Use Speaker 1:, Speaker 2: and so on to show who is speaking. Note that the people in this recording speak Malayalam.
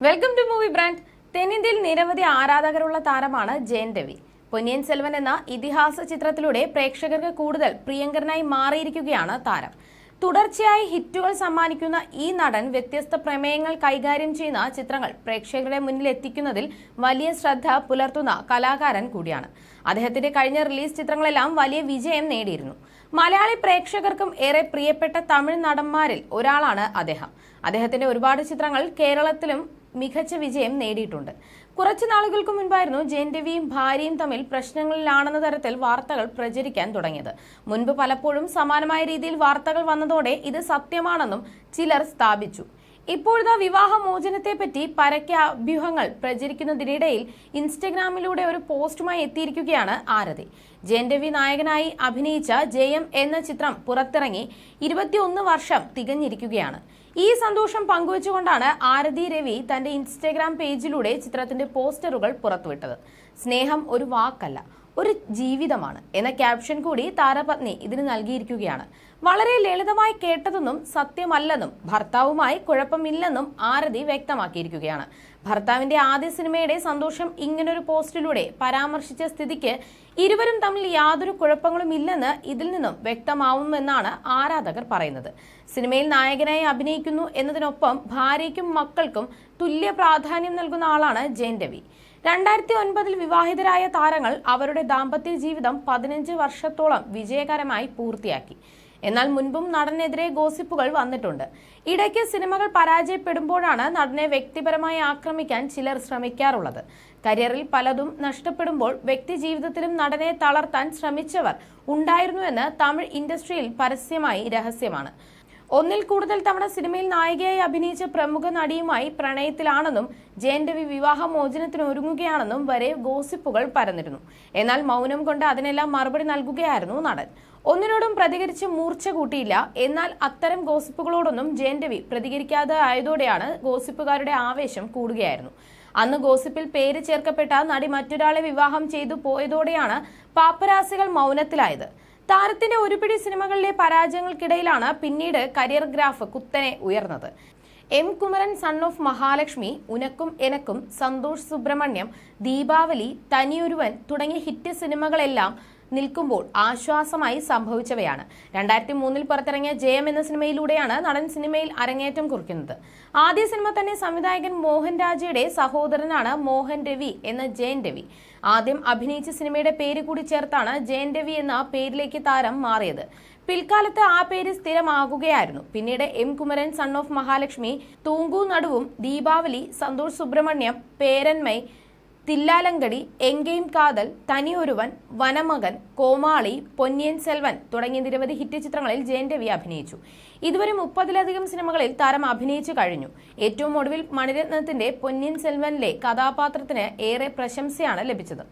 Speaker 1: വെൽക്കം ടു മൂവി ബ്രാൻഡ് തെന്നിന്ത്യയിൽ നിരവധി ആരാധകരുള്ള താരമാണ് ജയൻ രവി. പൊന്നിയൻ സെൽവൻ എന്ന ഇതിഹാസ ചിത്രത്തിലൂടെ പ്രേക്ഷകർക്ക് കൂടുതൽ പ്രിയങ്കരനായി മാറിയിരിക്കുകയാണ് താരം. തുടർച്ചയായി ഹിറ്റുകൾ സമ്മാനിക്കുന്ന ഈ നടൻ വ്യത്യസ്ത പ്രമേയങ്ങൾ കൈകാര്യം ചെയ്യുന്ന ചിത്രങ്ങൾ പ്രേക്ഷകരുടെ മുന്നിൽ എത്തിക്കുന്നതിൽ വലിയ ശ്രദ്ധ പുലർത്തുന്ന കലാകാരൻ കൂടിയാണ്. അദ്ദേഹത്തിന്റെ കഴിഞ്ഞ റിലീസ് ചിത്രങ്ങളെല്ലാം വലിയ വിജയം നേടിയിരുന്നു. മലയാളി പ്രേക്ഷകർക്കും ഏറെ പ്രിയപ്പെട്ട തമിഴ് നടന്മാരിൽ ഒരാളാണ് അദ്ദേഹം. അദ്ദേഹത്തിന്റെ ഒരുപാട് ചിത്രങ്ങൾ കേരളത്തിലും മികച്ച വിജയം നേടിയിട്ടുണ്ട്. കുറച്ചു നാളുകൾക്ക് മുൻപായിരുന്നു ജയൻ രവിയും ഭാര്യയും തമ്മിൽ പ്രശ്നങ്ങളിലാണെന്ന തരത്തിൽ വാർത്തകൾ പ്രചരിക്കാൻ തുടങ്ങിയത്. മുൻപ് പലപ്പോഴും സമാനമായ രീതിയിൽ വാർത്തകൾ വന്നതോടെ ഇത് സത്യമാണെന്നും ചിലർ സ്ഥാപിച്ചു. ഇപ്പോഴത്തെ വിവാഹമോചനത്തെ പറ്റി പരക്കെ അഭ്യൂഹങ്ങൾ പ്രചരിക്കുന്നതിനിടയിൽ ഇൻസ്റ്റഗ്രാമിലൂടെ ഒരു പോസ്റ്റുമായി എത്തിയിരിക്കുകയാണ് ആരതി. ജയൻരവി നായകനായി അഭിനയിച്ച ജയം എന്ന ചിത്രം പുറത്തിറങ്ങി ഇരുപത്തിയൊന്ന് വർഷം തികഞ്ഞിരിക്കുകയാണ്. ഈ സന്തോഷം പങ്കുവച്ചുകൊണ്ടാണ് ആരതി രവി തന്റെ ഇൻസ്റ്റഗ്രാം പേജിലൂടെ ചിത്രത്തിന്റെ പോസ്റ്ററുകൾ പുറത്തുവിട്ടത്. സ്നേഹം ഒരു വാക്കല്ല. ഒരു ജീവിതമാണ്. എന്ന ക്യാപ്ഷൻ കൂടി താരപത്നി ഇതിന് നൽകിയിരിക്കുകയാണ്. വളരെ ലളിതമായി കേട്ടതെന്നും സത്യമല്ലെന്നും ഭർത്താവുമായി കുഴപ്പമില്ലെന്നും ആരതി വ്യക്തമാക്കിയിരിക്കുകയാണ്. ഭർത്താവിന്റെ ആദ്യ സിനിമയുടെ സന്തോഷം ഇങ്ങനൊരു പോസ്റ്റിലൂടെ പരാമർശിച്ച സ്ഥിതിക്ക് ഇരുവരും തമ്മിൽ യാതൊരു കുഴപ്പങ്ങളും ഇല്ലെന്ന് ഇതിൽ നിന്നും വ്യക്തമാവുമെന്നാണ് ആരാധകർ പറയുന്നത്. സിനിമയിൽ നായകനായി അഭിനയിക്കുന്നു എന്നതിനൊപ്പം ഭാര്യയ്ക്കും മക്കൾക്കും തുല്യ പ്രാധാന്യം നൽകുന്ന ആളാണ് ജയൻ രവി. രണ്ടായിരത്തി ഒൻപതിൽ വിവാഹിതരായ താരങ്ങൾ അവരുടെ ദാമ്പത്യ ജീവിതം പതിനഞ്ച് വർഷത്തോളം വിജയകരമായി പൂർത്തിയാക്കി. എന്നാൽ മുൻപും നടനെതിരെ ഗോസിപ്പുകൾ വന്നിട്ടുണ്ട്. ഇടയ്ക്ക് സിനിമകൾ പരാജയപ്പെടുമ്പോഴാണ് നടനെ വ്യക്തിപരമായി ആക്രമിക്കാൻ ചിലർ ശ്രമിക്കാറുള്ളത്. കരിയറിൽ പലതും നഷ്ടപ്പെടുമ്പോൾ വ്യക്തി ജീവിതത്തിലും നടനെ തളർത്താൻ ശ്രമിച്ചവർ ഉണ്ടായിരുന്നുവെന്ന് തമിഴ് ഇൻഡസ്ട്രിയിൽ പരസ്യമായി രഹസ്യമാണ്. ഒന്നിൽ കൂടുതൽ തവണ സിനിമയിൽ നായികയായി അഭിനയിച്ച പ്രമുഖ നടിയുമായി പ്രണയത്തിലാണെന്നും ജയൻ രവി വിവാഹ മോചനത്തിന് ഒരുങ്ങുകയാണെന്നും വരെ ഗോസിപ്പുകൾ പരന്നിരുന്നു. എന്നാൽ മൗനം കൊണ്ട് അതിനെല്ലാം മറുപടി നൽകുകയായിരുന്നു നടൻ. ഒന്നിനോടും പ്രതികരിച്ച് മൂർച്ച കൂട്ടിയില്ല. എന്നാൽ അത്തരം ഗോസിപ്പുകളോടൊന്നും ജയൻ രവി പ്രതികരിക്കാതെ ആയതോടെയാണ് ഗോസിപ്പുകാരുടെ ആവേശം കൂടുകയായിരുന്നു. അന്ന് ഗോസിപ്പിൽ പേര് ചേർക്കപ്പെട്ട നടി മറ്റൊരാളെ വിവാഹം ചെയ്തു പോയതോടെയാണ് പാപ്പരാസികൾ മൗനത്തിലായത്. താരത്തിന്റെ ഒരുപിടി സിനിമകളിലെ പരാജയങ്ങൾക്കിടയിലാണ് പിന്നീട് കരിയർ ഗ്രാഫ് കുത്തനെ ഉയർന്നത്. M Kumaran son of Mahalakshmi Unakkum Enakkum Santhosh Subramaniam Deepavali തനിയൊരുവൻ തുടങ്ങിയ ഹിറ്റ് സിനിമകളെല്ലാം നിൽക്കുമ്പോൾ ആശ്വാസമായി സംഭവിച്ചവയാണ്. രണ്ടായിരത്തി മൂന്നിൽ പുറത്തിറങ്ങിയ ജയം എന്ന സിനിമയിലൂടെയാണ് നടൻ സിനിമയിൽ അരങ്ങേറ്റം കുറിക്കുന്നത്. ആദ്യ സിനിമ തന്നെ സംവിധായകൻ മോഹൻ രാജയുടെ സഹോദരനാണ് മോഹൻ രവി എന്ന ജയൻ രവി. ആദ്യം അഭിനയിച്ച സിനിമയുടെ പേര് കൂടി ചേർത്താണ് ജയൻ രവി എന്ന പേരിലേക്ക് താരം മാറിയത്. പിൽക്കാലത്ത് ആ പേര് സ്ഥിരമാകുകയായിരുന്നു. പിന്നീട് M Kumaran son of Mahalakshmi തൂങ്കു നടുവും ദീപാവലി സന്തോഷ് സുബ്രഹ്മണ്യം പേരന്മൈ തില്ലാലങ്കടി എങ്കെയും കാതൽ തനിയൊരുവൻ വനമകൻ കോമാളി പൊന്നിയൻ സെൽവൻ തുടങ്ങിയ നിരവധി ഹിറ്റ് ചിത്രങ്ങളിൽ ജയൻ രവി അഭിനയിച്ചു. ഇതുവരെ മുപ്പതിലധികം സിനിമകളിൽ താരം അഭിനയിച്ചു കഴിഞ്ഞു. ഏറ്റവും ഒടുവിൽ മണിരത്നത്തിന്റെ പൊന്നിയൻ സെൽവനിലെ കഥാപാത്രത്തിന് ഏറെ പ്രശംസയാണ് ലഭിച്ചത്.